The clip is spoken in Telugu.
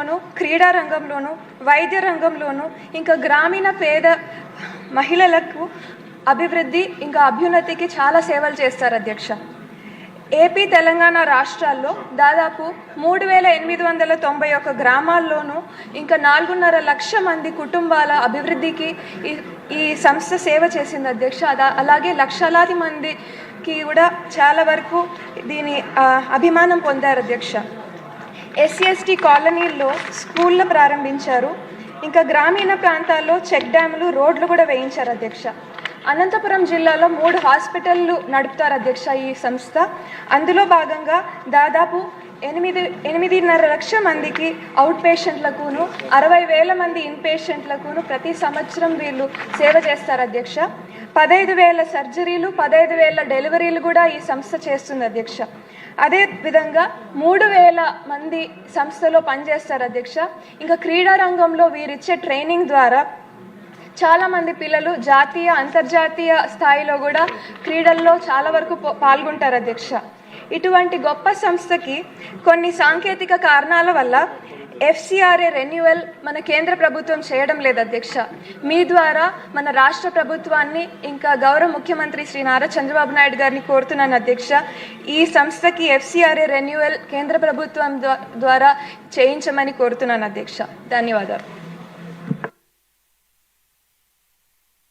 రంగంలోనూ క్రీడా రంగంలోనూ వైద్య రంగంలోనూ ఇంకా గ్రామీణ పేద మహిళలకు అభివృద్ధి ఇంకా అభ్యున్నతికి చాలా సేవలు చేస్తారు అధ్యక్ష. ఏపీ తెలంగాణ రాష్ట్రాల్లో దాదాపు మూడు వేల ఎనిమిది వందల తొంభై ఒక్క గ్రామాల్లోనూ ఇంకా నాలుగున్నర లక్ష మంది కుటుంబాల అభివృద్ధికి ఈ ఈ సంస్థ సేవ చేసింది అధ్యక్ష. అలాగే లక్షలాది మందికి కూడా చాలా వరకు దీని అభిమానం పొందారు అధ్యక్ష. ఎస్సీ ఎస్టీ కాలనీల్లో స్కూళ్ళు ప్రారంభించారు. ఇంకా గ్రామీణ ప్రాంతాల్లో చెక్ డ్యాములు రోడ్లు కూడా వేయించారు అధ్యక్ష. అనంతపురం జిల్లాలో మూడు హాస్పిటళ్ళు నడుపుతారు అధ్యక్ష ఈ సంస్థ. అందులో భాగంగా దాదాపు ఎనిమిది ఎనిమిదిన్నర లక్ష మందికి అవుట్ పేషెంట్లకును అరవై వేల మంది ఇన్ పేషెంట్లకును ప్రతి సంవత్సరం వీళ్ళు సేవ చేస్తారు అధ్యక్ష. పదహైదు వేల సర్జరీలు పదహైదు వేల డెలివరీలు కూడా ఈ సంస్థ చేస్తుంది అధ్యక్ష. అదే విధంగా మూడు వేల మంది సంస్థలో పనిచేస్తారు అధ్యక్ష. ఇంకా క్రీడా రంగంలో వీరిచ్చే ట్రైనింగ్ ద్వారా చాలామంది పిల్లలు జాతీయ అంతర్జాతీయ స్థాయిలో కూడా క్రీడల్లో చాలా వరకు పాల్గొంటారు అధ్యక్ష. ఇటువంటి గొప్ప సంస్థకి కొన్ని సాంకేతిక కారణాల వల్ల ఎఫ్సిఆర్ఏ రెన్యువల్ మన కేంద్ర ప్రభుత్వం చేయడం లేదు అధ్యక్ష. మీ ద్వారా మన రాష్ట్ర ప్రభుత్వాన్ని ఇంకా గౌరవ ముఖ్యమంత్రి శ్రీ నారా చంద్రబాబు నాయుడు గారిని కోరుతున్నాను అధ్యక్ష. ఈ సంస్థకి ఎఫ్సిఆర్ఏ రెన్యువల్ కేంద్ర ప్రభుత్వం ద్వారా చేయించమని కోరుతున్నాను అధ్యక్ష. ధన్యవాదాలు.